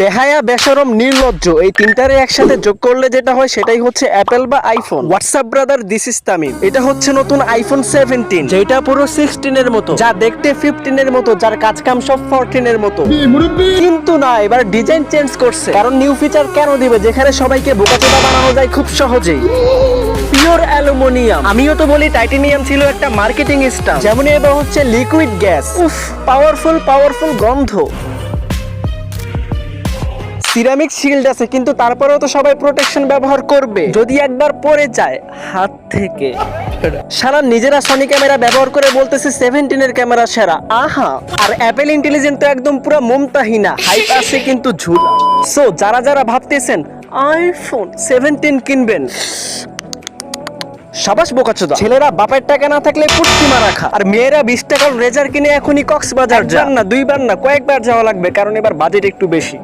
বেহায়া বেসরম নির্লজ্জ এই তিনটারে একসাথে যোগ করলে যেটা হয় সেটাই হচ্ছে অ্যাপেল বা iPhone WhatsApp brother this is Tamim এটা হচ্ছে নতুন আইফোন সেভেন্টিন যেটা পুরো সিক্সটিন এর মতো। যা দেখতে ফিফটিন এর মতো যার কাজ কাম সব ফোরটিন এর মতো। কিন্তু না এবার ডিজাইন চেঞ্জ করছে। কারণ নিউ ফিচার কেন দিবে? যেখানে সবাইকে বোকাচোদা বানানো যায় খুব সহজেই। পিওর অ্যালুমিনিয়াম আমিও তো বলি টাইটেনিয়াম ছিল একটা মার্কেটিং স্টাফ যেমন এবার হচ্ছে লিকুইড গ্যাস উফ পাওয়ারফুল পাওয়ারফুল গন্ধ। সিরামিক শিল্ড আছে কিন্তু তারপরেও তো সবাই প্রোটেকশন ব্যবহার করবে। যদি একবার পড়ে যায় হাত থেকে। সারা নিজেরা সনি ক্যামেরা ব্যবহার করে বলতেছে সেভেন্টিন এর ক্যামেরা সেরা। আহা আর অ্যাপেল ইন্টেলিজেন্ট তো একদম পুরো মুমতাহিনা। হাইপ আছে কিন্তু ঝুলা। সো যারা যারা ভাবতেছেন আইফোন সেভেন্টিন কিনবেন। সাবাস বোকাচোদা। ছেলেরা বাপের টাকা না থাকলে পুটকি মারা খা। আর মেয়েরা বিশ টাকার রেজার কিনে এখনই কক্সবাজার যান না দুইবার না কয়েকবার যাওয়া লাগবে কারণ এবার বাজেট একটু বেশি।